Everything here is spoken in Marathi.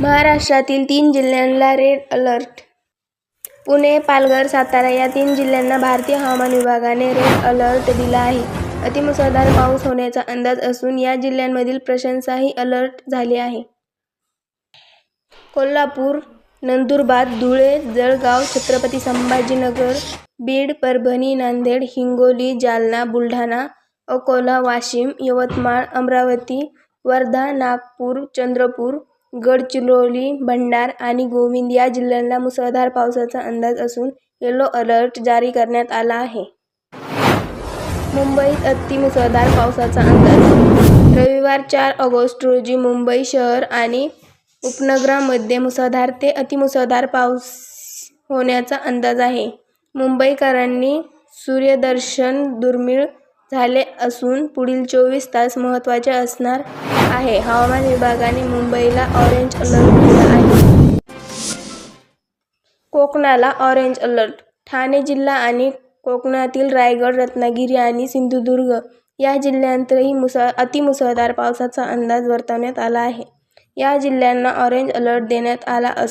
महाराष्ट्रातील तीन जिल्ह्यांना रेड अलर्ट. पुणे, पालघर, सातारा या तीन जिल्ह्यांना भारतीय हवामान विभागाने रेड अलर्ट दिला आहे. अतिमुसळधार पाऊस होण्याचा अंदाज असून या जिल्ह्यांमधील प्रशंसाही अलर्ट झाली आहे. कोल्हापूर, नंदुरबार, धुळे, जळगाव, छत्रपती संभाजीनगर, बीड, परभणी, नांदेड, हिंगोली, जालना, बुलढाणा, अकोला, वाशिम यवतमाळ, अमरावती, वर्धा, नागपूर, चंद्रपूर, गडचिरोली, भंडारा आणि गोंदिया या जिल्ह्यांना मुसळधार पावसाचा अंदाज असून येलो अलर्ट जारी करण्यात आला आहे. मुंबईत अतिमुसळधार पावसाचा अंदाज रविवार, चार ऑगस्ट रोजी मुंबई शहर आणि उपनगरामध्ये मुसळधार ते अतिमुसळधार पाऊस होण्याचा अंदाज आहे. मुंबईकरांनी सूर्यदर्शन दुर्मिळ झाले असून पुढील चोवीस तास महत्त्वाचे असणार आहे. हवामान विभागाने मुंबईला ऑरेंज अलर्ट दिला आहे. कोकणाला ऑरेंज अलर्ट. ठाणे जिल्हा आणि कोकणातील रायगड, रत्नागिरी आणि सिंधुदुर्ग या जिल्ह्यांतही अतिमुसळधार पावसाचा अंदाज वर्तवण्यात आला आहे. या जिल्ह्यांना ऑरेंज अलर्ट देण्यात आला असून